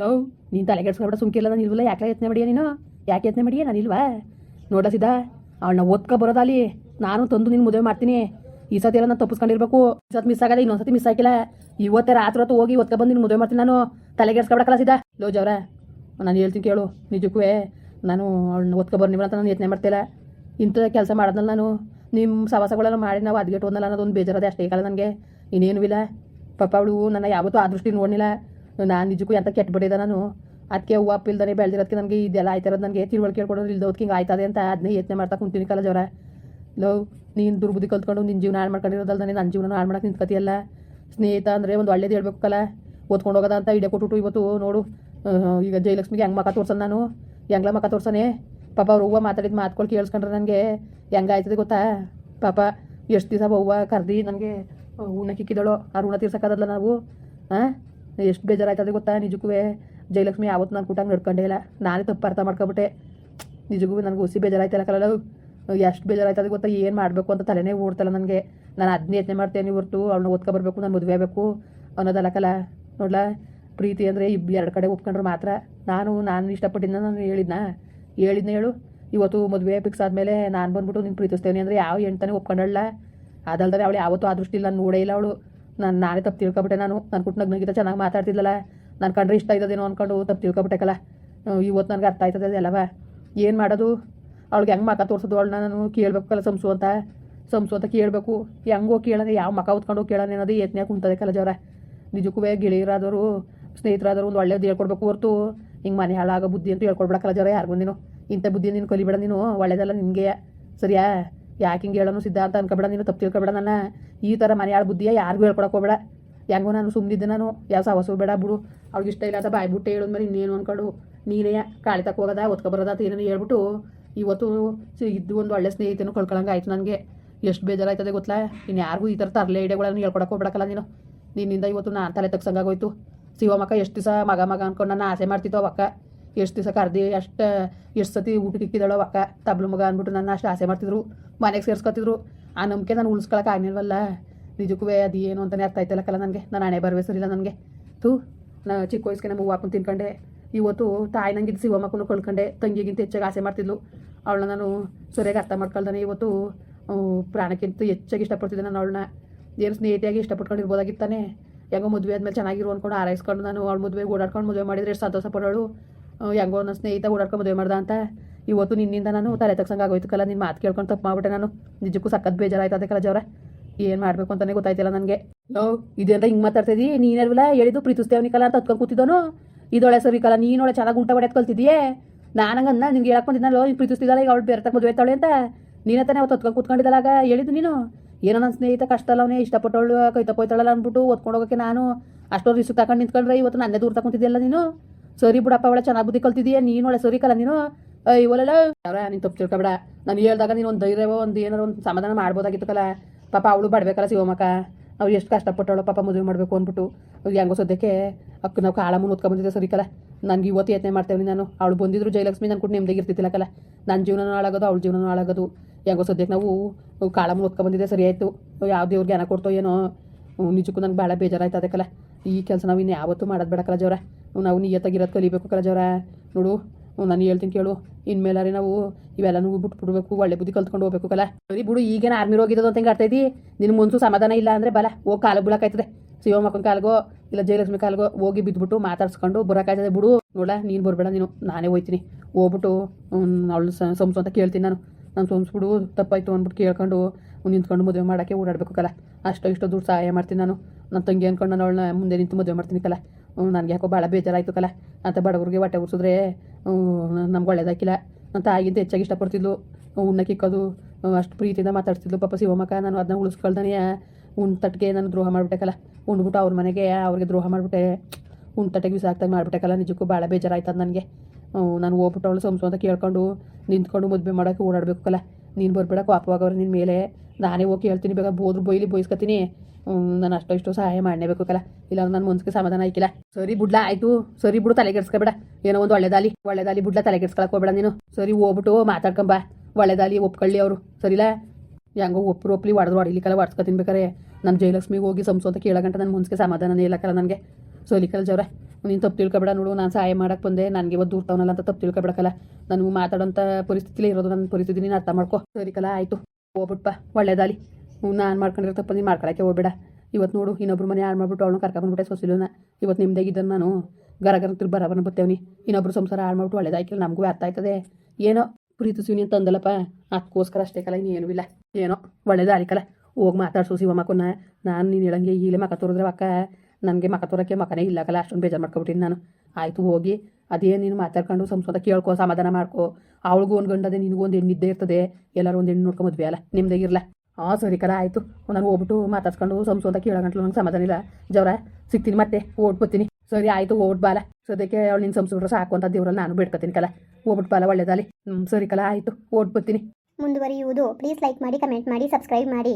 Love ನೀನು ತಲೆ ಕೆಡ್ಸ್ಕೊಬೇಡ ಸುಮ್ಕಿಲ್ಲ ನಾನು ಇಲ್ವಲ್ಲ? ಯಾಕೆ ಯತ್ನೆ ಮಾಡಿಯ ನೀನು? ಯಾಕೆ ಯತ್ನೆ ಮಾಡಿಯ? ನಾನು ಇಲ್ವಾ? ನೋಡ ಸಿದ್ಧ ಅವಳನ್ನ ಓದ್ಕೊ ಬರೋದಾಲಿ ನಾನು ತಂದು ನಿನ್ನ ಮದುವೆ ಮಾಡ್ತೀನಿ. ಈ ಸತಿ ಎಲ್ಲ ನಾನು ತಪ್ಪಿಸ್ಕೊಂಡಿರ್ಬೇಕು. ಈ ಸತಿ ಮಿಸ್ ಆಗದೆ ಇನ್ನೊಂದ್ಸತಿ ಮಿಸ್ ಆಗಿಲ್ಲ. ಇವತ್ತೇ ರಾತ್ರಿ ಹೊತ್ತು ಹೋಗಿ ಓದ್ಕೊ ಬಂದು ನಿನ್ನ ಮದುವೆ ಮಾಡ್ತೀನಿ ನಾನು. ತಲೆ ಕೆಡ್ಸ್ಕೊಬೇಡಕ್ಕಲ್ಲ ಸಿದ್ಧ ಲೋ, ಜವರ, ನಾನು ಹೇಳ್ತೀನಿ ಕೇಳು. ನಿಜಕ್ಕೂ ನಾನು ಅವಳನ್ನ ಓದ್ಕೊ ಬರ್ನಿ ಅಂತ ನಾನು ಯತ್ನೆ ಮಾಡ್ತಿಲ್ಲ. ಇಂಥ ಕೆಲಸ ಮಾಡಿದ್ನಲ್ಲ ನಾನು. ನಿಮ್ಮ ಸವಾಸಗಳೆಲ್ಲ ಮಾಡಿ ನಾವು ಅದ್ಗೆಟ್ಟು ಹೋದ್ನಲ್ಲ ಅನ್ನೋದೊಂದು ಬೇಜಾರದೆ ಅಷ್ಟೇ ಕಾಲ ನನಗೆ. ಇನ್ನೇನು ಇಲ್ಲ. ಪಾಪ ಅವಳು ನನ್ನ ಯಾವತ್ತೂ ಆ ದೃಷ್ಟಿ ನೋಡಲಿಲ್ಲ ನಾನು ನಿಜಕ್ಕೂ ಎಂತ ಕೆಟ್ಟ ಬಿಟ್ಟಿದ್ದೆ ನಾನು. ಅದಕ್ಕೆ ಹೂವು ಅಪ್ಪ ಇಲ್ದಾನೆ ಬೆಳೆದಿರೋದಕ್ಕೆ ನನಗೆ ಇದೆಲ್ಲ ಆಯ್ತಿರೋದು ನನಗೆ ತಿಳುವಳಿಕೆ ಕೇಳ್ಕೊಡೋದು ಇಲ್ದೋದಕ್ಕೆ ಹಿಂಗೆ ಆಯ್ತದೆ ಅಂತ ಅದನ್ನೇ ಯೋಚನೆ ಮಾಡ್ತಾ ಕುಂತೀನಿ ಕಲ ಜವರ ಲೋ, ನೀನು ದುರ್ಬುದ್ಧಿ ಕಲ್ತ್ಕೊಂಡು ನಿನ್ನ ಜೀವನ ಹಾಳು ಮಾಡ್ಕೊಂಡಿರೋದಲ್ದಾನೆ ನನ್ನ ಜೀವನ ಹಾಳು ಮಾಡೋಕೆ ನಿಂತ್ಕತಿಯಲ್ಲ? ಸ್ನೇಹಿತ ಅಂದರೆ ಒಂದು ಒಳ್ಳೇದು ಹೇಳ್ಬೇಕಲ್ಲ ಓದ್ಕೊಂಡು ಹೋಗೋದ ಅಂತ ಇಡೇ ಕೊಟ್ಟು ಇವತ್ತು ನೋಡು ಈಗ ಜಯಲಕ್ಷ್ಮಿಗೆ ಹೆಂಗೆ ಮಕ ತೋರ್ಸೋದು ನಾನು? ಹೆಂಗ್ಲ ಮಕ ತೋರ್ಸೋನೆ? ಪಾಪ ಅವ್ರು ಹೂವು ಮಾತಾಡಿದ್ದು ಮಾತ್ಕೊಳ್ ಕೇಳಿಸ್ಕೊಂಡ್ರೆ ನನಗೆ ಹೆಂಗಾಯ್ತದೆ ಗೊತ್ತಾ? ಪಾಪ ಎಷ್ಟು ದಿವಸ ಹೂವು ಕರ್ದು ನನಗೆ ಉಣ್ಣ ಕಿಕ್ಕಿದಳು, ಆ ಋಣ ತೀರ್ಸಕ್ಕಾಗಲ್ಲ ನಾವು ಹಾಂ ಎಷ್ಟು ಬೇಜಾರಾಯ್ತದೆ ಗೊತ್ತಾ ನಿಜಕ್ಕೂ ಜಯಲಕ್ಷ್ಮಿ ಯಾವತ್ತು ನಾನು ಕೂಟಂಗೆ ನಡ್ಕೊಂಡೇ ಇಲ್ಲ. ನಾನೇ ತಪ್ಪು ಅರ್ಥ ಮಾಡ್ಕೊಬಿಟ್ಟೆ. ನಿಜಕ್ಕೂ ನನಗೆ ಹುಸಿ ಬೇಜಾರಾಯ್ತಲ್ಲ ಕಲಲ್ಲ ಎಷ್ಟು ಬೇಜಾರಾಯ್ತದೆ ಗೊತ್ತಾ, ಏನು ಮಾಡಬೇಕು ಅಂತ ತಲೆನೇ ಓಡ್ತಲ್ಲ ನನಗೆ. ನಾನು ಅದನ್ನೇ ಯತ್ನೆ ಮಾಡ್ತೇನೆ ಹೊರತು, ಅವ್ಳನ್ನ ಓದ್ಕೊ ಬರಬೇಕು, ನಾನು ಮದುವೆ ಆಗಬೇಕು ಅನ್ನೋದಲ್ಲ ಕಲ. ನೋಡ್ಲಾ, ಪ್ರೀತಿ ಅಂದರೆ ಇಬ್ಬ ಎರಡು ಕಡೆ ಒಪ್ಕೊಂಡ್ರೆ ಮಾತ್ರ. ನಾನು ನಾನು ಇಷ್ಟಪಟ್ಟಿದ್ದ ನಾನು ಹೇಳಿದ್ನಾ? ಹೇಳಿದ್ನ ಹೇಳು. ಇವತ್ತು ಮದುವೆ ಫಿಕ್ಸ್ ಆದಮೇಲೆ ನಾನು ಬಂದ್ಬಿಟ್ಟು ನೀನು ಪ್ರೀತಿಸ್ತೇನೆ ಅಂದರೆ ಯಾವ ಹೆಣ್ತಾನೆ ಒಪ್ಕೊಂಡಲ್ಲ ಅದಲ್ದರೆ ಅವಳು ಯಾವತ್ತೂ ಆದೃಷ್ಟಿಲ್ಲ ನೋಡೇ ಇಲ್ಲ ಅವಳು. ನಾನು ನಾನೇ ತಪ್ಪು ತಿಳ್ಕೊಬಿಟ್ಟೆ ನಾನು. ನನ್ನ ಕುಟ್ನಾಗ ನಗಿತ ಚೆನ್ನಾಗಿ ಮಾತಾಡ್ತಿದ್ಲಲ್ಲ. ನಾನು ಕಂಡ್ರೆ ಇಷ್ಟ ಇದ್ದದೇನೋ ಅಂದ್ಕೊಂಡು ತಪ್ಪು ತಿಳ್ಕೊಬಿಟ್ಟೆಕಲ್ಲ. ಇವತ್ತು ನನಗೆ ಅರ್ಥ ಆಯ್ತದೆ ಅದೆಲ್ಲವ ಏನು ಮಾಡೋದು? ಅವಳಿಗೆ ಹೆಂಗೆ ಮಕ ತೋರಿಸೋದು? ಅವಳನ್ನ ನಾನು ಕೇಳಬೇಕಲ್ಲ ಸಂಸು ಅಂತ. ಸಂಸು ಅಂತ ಕೇಳಬೇಕು. ಹೆಂಗೋ ಕೇಳೋದು? ಯಾವ ಮಕ ಹೊತ್ಕೊಂಡು ಕೇಳೋಣ ಅನ್ನೋದು ಯತ್ನೆ ಕುಂತದೆ ಕಲಜವ್ರ ನಿಜಕ್ಕೂ ಗೆಳೆಯರಾದವರು, ಸ್ನೇಹಿತರಾದವರು ಒಂದು ಒಳ್ಳೇದು ಹೇಳ್ಕೊಡ್ಬೇಕು ಹೊರತು. ಹಿಂಗೆ ಮನೆ ಹಾಳಾಗೋ ಬುದ್ಧಿ ಅಂತ ಹೇಳ್ಕೊಡ್ಬೇಕಲ್ಲ ಜವರ ಯಾರಿಗೂ ನೀನು. ಇಂಥ ಬುದ್ಧಿ ನೀನು ಕಲಿಬೇಡ ನೀನು. ಒಳ್ಳೇದಲ್ಲ ನಿನಗೆ. ಸರಿಯಾ? ಯಾಕೆ ಹಿಂಗೆ ಹೇಳೋನು ಸಿದ್ಧ ಅಂತ ಅನ್ಕೊಬೇಡ, ನೀನು ತಪ್ಪು ತಿಳ್ಕೊಬೇಡ ನನ್ನ. ಈ ಥರ ಮನೆಯಾಳ ಬುದ್ಧಿಯ ಯಾರಿಗೂ ಹೇಳ್ಕೊಡಕ್ಕೆ ಹೋಗ್ಬೇಡ. ಹೆಂಗೋ ನಾನು ಸುಮ್ಮನಿದ್ದೆ ನಾನು. ಯಾವ ಸವಸು ಬೇಡ, ಬಿಡು. ಅವ್ಳಿಗೆ ಇಷ್ಟ ಇಲ್ಲ ಅಂತ ಬಾಯ್ಬಿಟ್ಟು ಹೇಳಿದ್ಮೇಲೆ ಇನ್ನೇನು ಅಂದ್ಕೊಂಡು ನೀನೇ ಕಾಳಿ ತಕ್ಕ ಹೋಗೋದ, ಒತ್ಕೊ ಬರೋದ ಅಂತ ಏನೇನು ಹೇಳ್ಬಿಟ್ಟು ಇವತ್ತು ಇದ್ದು ಒಂದು ಒಳ್ಳೆ ಸ್ನೇಹಿತನು ಕಳ್ಕೊಳಂಗೆ ಆಯ್ತು ನನಗೆ. ಎಷ್ಟು ಬೇಜಾರಾಯ್ತದೆ ಗೊತ್ತಾ? ಇನ್ನು ಯಾರಿಗೂ ಈ ಥರ ತರಲೆ ಐಡಿಯಾಗಳನ್ನು ಹೇಳ್ಕೊಡಕ್ಕೆ ಹೋಗ್ಬೇಡಕ್ಕಲ್ಲ ನೀನು. ನಿನ್ನಿಂದ ಇವತ್ತು ನಾನು ತಲೆ ತಗ್ಸಂಗಾಗೋಯ್ತು ಶಿವಮಕ್ಕ ಎಷ್ಟು ದಿವಸ ಮಗ ಮಗ ಅನ್ಕೊಂಡು ನಾನು ಆಸೆ ಮಾಡ್ತಿತ್ತು ಅವಕ್ಕ. ಎಷ್ಟು ದಿವಸ ಕರ್ದಿ, ಎಷ್ಟು ಎಷ್ಟು ಸತಿ ಊಟಕ್ಕೆ ಇಕ್ಕಿದಳು ಅಕ್ಕ, ತಬ್ಲು ಮಗ ಅಂದ್ಬಿಟ್ಟು ನನ್ನ ಅಷ್ಟು ಆಸೆ ಮಾಡ್ತಿದ್ರು. ಮನೆಗೆ ಸೇರಿಸ್ಕೊತಿದ್ರು. ಆ ನಂಬಿಕೆ ನಾನು ಉಳಿಸ್ಕೊಳಕ್ಕೆ ಆಗಿಲ್ವಲ್ಲ ನಿಜಕ್ಕೂ ಅದು ಏನು ಅಂತಲೇ ಅರ್ಥ ಆಯ್ತಲ್ಲಕ್ಕಲ್ಲ ನನಗೆ? ನಾನು ಹಣೆ ಬರವೇ ಸರಿಲ್ಲ ನನಗೆ. ತೂ ನಾ ಚಿಕ್ಕ ವಯಸ್ಸಿಗೆ ನಮ್ಮ ಹಾಕೊಂಡು ತಿನ್ಕೊಂಡೆ. ಇವತ್ತು ತಾಯಿ ನಂಗಿದ್ದು ಶಿವಮಕ್ಕನು ಕಳ್ಕೊಂಡೆ. ತಂಗಿಗಿಂತ ಹೆಚ್ಚಾಗಿ ಆಸೆ ಮಾಡ್ತಿದ್ಲು. ಅವಳನ್ನ ನಾನು ಸರಿಯಾಗಿ ಅರ್ಥ ಮಾಡ್ಕೊಳ್ತಾನೆ ಇವತ್ತು ಪ್ರಾಣಕ್ಕಿಂತ ಹೆಚ್ಚಾಗಿ ಇಷ್ಟಪಡ್ತಿದ್ದೆ ನಾನು ಅವಳನ್ನ. ಏನು ಸ್ನೇಹಿತಿಯಾಗಿ ಇಷ್ಟಪಟ್ಕೊಂಡಿರ್ಬೋದಾಗಿತ್ತಾನೆ. ಹೆಂಗೋ ಮದುವೆ ಆದಮೇಲೆ ಚೆನ್ನಾಗಿರು ಅಂದ್ಕೊಂಡು ಆರೈಸ್ಕೊಂಡು ನಾನು ಅವಳು ಮದುವೆ ಓಡಾಡ್ಕೊಂಡು ಮದುವೆ ಮಾಡಿದ್ರೆ ಎಷ್ಟು ಸಂತೋಷ ಪಡೋಳು. ಹೆಂಗೋ ನನ್ನ ಸ್ನೇಹಿತ ಓಡಾಡ್ಕೊಂಡು ಮದುವೆ ಮಾಡ್ದ ಅಂತ. ಇವತ್ತು ನಿನ್ನಿಂದ ನಾನು ತಲೆ ಆಗೋಯ್ತು ಕಲ್ಲ ನಿನ್ನ ಮಾತು ಕೇಳ್ಕೊಂಡು ತಪ್ಪು ಮಾಡ್ಬಿಟ್ಟೆ ನಾನು. ನಿಜಕ್ಕೂ ಸಖತ್ ಬೇಜಾರಾಯ್ತು ಕಲ ಜವರ. ಏನು ಮಾಡಬೇಕು ಅಂತಲೇ ಗೊತ್ತಾಯ್ತಿಲ್ಲ ನನಗೆ. ಓ ಇದೆಂತ ಹಿಂಗೆ ಮಾತಾಡ್ತಿದ್ದಿ ನೀನೇಲ್ವಲ್ಲ ಹೇಳಿದ್ದು ಪ್ರೀತಿಸ್ತೇವನಿಕಲ್ಲ ಅಂತ ಹತ್ಕೊಂಡು ಕೂತಿದ್ದೋನು? ಇದೊಳೆ ಸರಿ ಕಲ ನೀನೊಳೆ ಚೆನ್ನಾಗಿ ಗುಂಟ ಹೊಡೆಯತ್ ಕಲ್ತಿದ್ದೀಯೇ? ನಾನು ನಿನ್ಗೆ ಹೇಳಕ್ ಬಂದಿದ್ದಲ್ಲ ಈ ಪ್ರೀತಿಸ್ತಿದ್ದಾಳೆ, ಈಗ ಅವಳು ಬೇರೆ ತಕ್ಕ ಮದುವೆ ತಾಳೆ ಅಂತ. ನೀನೇ ತಾನೇ ಅವತ್ತು ಹೊತ್ಕೊಂಡು ಕೂತ್ಕೊಂಡಿದ್ದಲಾಗ ಹೇಳಿದ್ದು ನೀನು? ಏನೋ ನನ್ನ ಸ್ನೇಹಿತ ಕಷ್ಟ ಅಲ್ಲ ಅವನೇ, ಇಷ್ಟಪಟ್ಟವಳು ಕೈ ತಪ್ಪೋಯ್ತಾಳಲ್ಲ ಅಂದ್ಬಿಟ್ಟು ಓದ್ಕೊಂಡು ಹೋಗೋಕೆ ನಾನು ಅಷ್ಟೊಂದು ರಿಸ್ಕ್ ತಗೊಂಡು ನಿಂತ್ಕೊಂಡ್ರೆ ಇವತ್ತು ನನ್ನೇ ದೂರ ತಗೊಂತಿದ್ದೆಲ್ಲ ನೀನು? ಸರಿ ಬಿಡಪ್ಪ ಅವಳ, ಚೆನ್ನಾಗಿ ಬುದ್ಧಿ ಕಲ್ತಿದೀಯ? ನೀನು ಒಳ್ಳೆ ಸರಿ ಕಲ, ನೀನು ಇವಲ್ಲ ಯಾರ ನೀನು ತಪ್ಪು ತಿಳ್ಕೊಬೇಡ. ನಾನು ಹೇಳ್ದಾಗ ನೀನು ಒಂದು ಧೈರ್ಯವೋ, ಒಂದು ಏನಾರು ಒಂದು ಸಮಾಧಾನ ಮಾಡ್ಬೋದಾಗಿತ್ತು ಕಲ. ಪಾಪ ಅವಳು ಬಡ್ಬೇಕಲ್ಲ ಶಿವಮಕ್ಕ ಅವ್ರು ಎಷ್ಟು ಕಷ್ಟಪಟ್ಟವಳು, ಪಾಪ ಮದುವೆ ಮಾಡಬೇಕು ಅಂದ್ಬಿಟ್ಟು. ಹೆಂಗೋ ಸದ್ಯಕ್ಕೆ ಅಕ್ಕ ನಾವು ಕಾಳ ಮುನ್ನ ಬಂದಿದ್ದೆ ಸರಿ ಕಲ. ನನಗೆ ಇವತ್ತು ಯತ್ನೆ ಮಾಡ್ತೇವೆ ನಾನು. ಅವಳು ಬಂದಿದ್ರು ಜಯಲಕ್ಷ್ಮಿ, ನಾನು ಕೂಡ ನೆಮ್ಮದಿಗೆ ಇರ್ತಿತ್ತಿಲ್ಲ ಕಲ. ನನ್ನ ಜೀವನನೂ ಹಾಳಾಗೋದು, ಅವಳ ಜೀವನನೂ ಹಾಳಾಗೋದು. ಹೆಂಗೋ ಸದ್ಯಕ್ಕೆ ನಾವು ಕಾಳ ಮುನ್ನ ಬಂದಿದ್ದೆ ಸರಿ ಆಯಿತು. ಯಾವ ದೇವ್ರಿಗೆ ಜ್ಞಾನ ಕೊಡ್ತೋ ಏನೋ ನಿಜಕ್ಕೂ ನನಗೆ ಭಾಳ ಬೇಜಾರಾಯ್ತು ಅದಕ್ಕಲ್ಲ ಈ ಕೆಲಸ ನಾವು ಇನ್ನು ಯಾವತ್ತೂ ಮಾಡೋದು ಬೇಡ ಕಲ ಜವರ. ನಾವು ನಿಯತ್ತಾಗಿರೋದು ಕಲಿಬೇಕು ಕಲ ಜವರ ನೋಡು ನಾನು ಹೇಳ್ತೀನಿ ಕೇಳು. ಇನ್ಮೇಲಾರೆ ನಾವು ಇವೆಲ್ಲನೂ ಬಿಟ್ಬಿಡ್ಬೇಕು, ಒಳ್ಳೆ ಬುದ್ಧಿ ಕಲ್ತ್ಕೊಂಡು ಹೋಗ್ಬೇಕು ಕಲ. ಸರಿ ಬಿಡು, ಈಗೇನು ಆರ್ಮಿ ಹೋಗಿದ್ದು ಅಂತ ಅರ್ಥೈತಿ ನಿನ್ನ ಮುನ್ಸು ಸಮಾಧಾನ ಇಲ್ಲ ಅಂದರೆ ಬಲ, ಹೋಗಿ ಕಾಲು ಬೀಳಕಾಯ್ತದೆ ಶಿವಮಕ್ಕನ ಕಾಲ್ಗೋ, ಇಲ್ಲ ಜಯಲಕ್ಷ್ಮಿ ಕಾಲ್ಗೋ, ಹೋಗಿ ಬಿದ್ದುಬಿಟ್ಟು ಮಾತಾಡ್ಸ್ಕೊಂಡು ಬರೋಕಾಯ್ತದೆ ಬಿಡು ನೋಡ ನೀನು ಬರಬೇಡ ನೀನು, ನಾನೇ ಹೋಯ್ತೀನಿ. ಹೋಗ್ಬಿಟ್ಟು ಅವಳು ಸಂಸು ಅಂತ ಕೇಳ್ತೀನಿ ನಾನು. ನಾನು ಸೋಮ್ಸ್ಬಿಡು ತಪ್ಪಾಯ್ತು ಅಂದ್ಬಿಟ್ಟು ಕೇಳ್ಕೊಂಡು ನಿಂತ್ಕೊಂಡು ಮದುವೆ ಮಾಡೋಕ್ಕೆ ಓಡಾಡಬೇಕು ಕಲ. ಅಷ್ಟೋ ಇಷ್ಟೋ ದುಡ್ಡು ಸಹಾಯ ಮಾಡ್ತೀನಿ ನಾನು. ನನ್ನ ತಂಗಿ ಅಂದ್ಕೊಂಡು ನಾನು ಅವಳನ್ನ ಮುಂದೆ ನಿಂತು ಮದುವೆ ಮಾಡ್ತೀನಿ ಕಲ. ನನಗೆ ಯಾಕೋ ಭಾಳ ಬೇಜಾರಾಯಿತು ಕಲ. ಅಂತ ಬಡವ್ರಿಗೆ ಹೊಟ್ಟೆ ಉರ್ಸಿದ್ರೆ ನಮ್ಗೆ ಒಳ್ಳೇದಾಕಿಲ್ಲ ಅಂತ ತಾಯಿಗಿಂತ ಹೆಚ್ಚಾಗಿ ಇಷ್ಟಪಡ್ತಿದ್ಲು. ಉಣ್ಣಕ್ಕೆ ಇಕ್ಕೋದು ಅಷ್ಟು ಪ್ರೀತಿಯಿಂದ ಮಾತಾಡ್ತಿದ್ಲು. ಪಾಪ ಶಿವಮಕ್ಕ ನಾನು ಅದನ್ನ ಉಳಿಸ್ಕೊಳ್ದಾನೆ, ಉಣ್ ತಟ್ಟಿಗೆ ನಾನು ದ್ರೋಹ ಮಾಡಿಬಿಟ್ಟೆಕಲ್ಲ ಉಂಡ್ಬಿಟ್ಟು ಅವ್ರ ಮನೆಗೆ, ಅವ್ರಿಗೆ ದ್ರೋಹ ಮಾಡಿಬಿಟ್ಟೆ. ಉಣ್ ತಟ್ಟೆಗೆ ಬಿಸಾಕ್ತಾಗ ಮಾಡಿಬಿಟ್ಟೆಕಲ್ಲ ನಿಜಕ್ಕೂ ಭಾಳ ಬೇಜಾರಾಯ್ತದ ನನಗೆ. ನಾನು ಹೋಗ್ಬಿಟ್ಟು ಅವಳು ಸಂಸು ಅಂತ ಕೇಳ್ಕೊಂಡು ನಿಂತ್ಕೊಂಡು ಮದುವೆ ಮಾಡೋಕ್ಕೆ ಓಡಾಡಬೇಕಲ್ಲ ನೀನು ಬರ್ಬೇಡ ಕೋಪವಾಗವ್ರೆ ನಿನ್ನ ಮೇಲೆ. ನಾನೇ ಹೋಗಿ ಹೇಳ್ತೀನಿ ಬೇಗ ಬೋದ್ರು ಬೈಲಿ ಬೈಸ್ಕೊತೀನಿ. ನಾನು ಅಷ್ಟೋ ಇಷ್ಟೋ ಸಹಾಯ ಮಾಡಲೇಬೇಕು ಕಲ. ಇಲ್ಲ ನನ್ನ ಮನ್ಸಿಗೆ ಸಮಾಧಾನ ಆಯ್ಕಿಲ್ಲ. ಸರಿ ಬಿಡ್ಲಾ, ಆಯ್ತು. ಸರಿ ಬಿಡು, ತಲೆ ಕೆಡ್ಸ್ಕೊಬೇಡ ಏನೋ ಒಂದು ಒಳ್ಳೆದಾಲಿ ಒಳ್ಳೆದಾಲಿ ಬುಡ್ಲ, ತಲೆ ಕೆಡ್ಸ್ಕೊಳಕ್ ಹೋಗ್ಬೇಡ ನೀನು. ಸರಿ ಹೋಗ್ಬಿಟ್ಟು ಮಾತಾಡ್ಕೊಂಬ ಒಳ್ಳೆದಾಲಿ ಒಪ್ಕೊಳ್ಳಿ ಅವರು. ಸರಿಲಾ? ಹೆಂಗೋ ಒಪ್ಪರು ಒಪ್ಲಿ ಹೊಡೆದ್ರು ಹೊಡಿಲಿಕ್ಕಲ್ಲ ಹೊಡ್ಸ್ಕೊ ತಿನ್ಬೇಕಾರೆ ನಾನು ಜಯಲಕ್ಷ್ಮಿಗೆ ಹೋಗಿ ಸಂಸು ಅಂತ ಕೇಳಗಂಟ ನನ್ನ ಮುನ್ಸಿಗೆ ಸಮಾಧಾನನೇ ಕಲ್ಲ ನನಗೆ. ಸೋಲಿಕಲ್ ಜವ್ರೆ, ನೀನು ತಪ್ಪು ತಿಳ್ಕೊಬೇಡ ನೋಡು. ನಾನು ಸಹಾಯ ಮಾಡಕ್ಕೆ ಬಂದೆ. ನನಗೆ ಇವತ್ತು ದೂರ್ತಾವನಲ್ಲ ಅಂತ ತಪ್ಪು ತಿಳ್ಕೊಬೇಡಕಲ್ಲ ನಾನು ಮಾತಾಡೋಂಥ ಪರಿಸ್ಥಿತಿಲೇ ಇರೋದು. ನನ್ನ ಪರಿಸ್ಥಿತಿ ನೀನು ಅರ್ಥ ಮಾಡ್ಕೊ. ಸರಿ ಕಲ, ಆಯಿತು. ಹೋಗ್ಬಿಟ್ಪ ಒಳ್ಳೇದಾಲಿ ನಾನು ಮಾಡ್ಕೊಂಡಿರೋ ತಪ್ಪ ನೀನು ಮಾಡ್ಕೊಳಕ್ಕೆ ಹೋಗ್ಬೇಡ. ಇವತ್ತು ನೋಡು, ಇನ್ನೊಬ್ರು ಮನೆ ಹಾಳು ಮಾಡ್ಬಿಟ್ಟು ಅವಳು ಕರ್ಕೊಂಡ್ಬಿಟ್ಟೆ ನಾ ಇವತ್ತು ನಿಮ್ದಾಗಿದ್ದನ್ನು ನಾನು. ಗರ ಗರ ತಿರ್ಗಿ ಬರಬನ ಬರ್ತೇವನಿ ಇನ್ನೊಬ್ರು ಸಂಸಾರ ಹಾಳು ಮಾಡ್ಬಿಟ್ಟು ಒಳ್ಳೇದಾಯ್ಕಿಲ್ಲ ನಮಗೂ ಅರ್ಥ ಆಯ್ತದೆ. ಏನೋ ಪ್ರೀತಿ ಶಿವನಿ ಅಂತ ಅಂದಲ್ಲಪ್ಪ. ಅದಕ್ಕೋಸ್ಕರ ಅಷ್ಟೇ ಕಲ ಇನ್ನೇನು ಇಲ್ಲ. ಏನೋ ಒಳ್ಳೇದಾಲಿಕಲ್ಲ ಹೋಗಿ ಮಾತಾಡ್ಸು ಕೊನ್ನ. ನಾನು ನೀನು ಹೇಳಂಗೆ ಈಗಲೇ ಮಕ್ಕ ತೋರಿದ್ರೆ ಅಕ್ಕ. ನನಗೆ ಮಕ್ಕ ತೋರಕ್ಕೆ ಮಕ್ಕನೇ ಇಲ್ಲ ಕಲ, ಅಷ್ಟೊಂದು ಬೇಜಾರು ಮಾಡ್ಕೊಬಿಟ್ಟಿನಿ ನಾನು. ಆಯಿತು, ಹೋಗಿ. ಅದೇ ನೀನು ಮಾತಾಡ್ಕೊಂಡು ಸಂಸ್ಕೃತ ಕೇಳ್ಕೊ, ಸಮಾಧಾನ ಮಾಡ್ಕೊ. ಅವಳಿಗೂ ಒಂದು ಗಂಡದೆ, ನಿನಗೂ ಒಂದು ಹೆಣ್ಣಿದ್ದೇ ಇರ್ತದೆ. ಎಲ್ಲರೂ ಒಂದು ಹೆಣ್ಣು ನೋಡ್ಕೊಂಡು ಮದುವೆ ಅಲ್ಲ ನಿಮ್ದಾಗಿರಲ್ಲ ಹಾಂ ಸರಿ ಕರ, ಆಯಿತು. ನಾನು ಹೋಗ್ಬಿಟ್ಟು ಮಾತಾಡ್ಸ್ಕೊಂಡು ಸಂಸ್ಕೃತ ಕೇಳೋಗಂಟ್ಲು ನಂಗೆ ಸಮಾಧಾನ ಇಲ್ಲ. ಜವರ, ಸಿಗ್ತೀನಿ ಮತ್ತೆ ಓಟ್ ಬರ್ತೀನಿ. ಸರಿ, ಆಯಿತು ಓಟ್ ಬಾಲ. ಸದ್ಯಕ್ಕೆ ಅವಳು ನಿನ್ನ ಸಂಸ್ಕೃತ ಸಾಕು ಅಂತ ನಾನು ಬಿಡ್ಕೊತೀನಿ ಕಲ. ಹೋಗ್ಬಿಟ್ಟು ಬಾಲ ಒಳ್ಳೇದಾಲಿ ಹ್ಞೂ ಸರಿ ಕಲ, ಆಯಿತು. ಓಟ್ ಬರ್ತೀನಿ. ಮುಂದುವರಿಯುವುದು. ಪ್ಲೀಸ್ ಲೈಕ್ ಮಾಡಿ ಕಮೆಂಟ್ ಮಾಡಿ ಸಬ್ಸ್ಕ್ರೈಬ್ ಮಾಡಿ.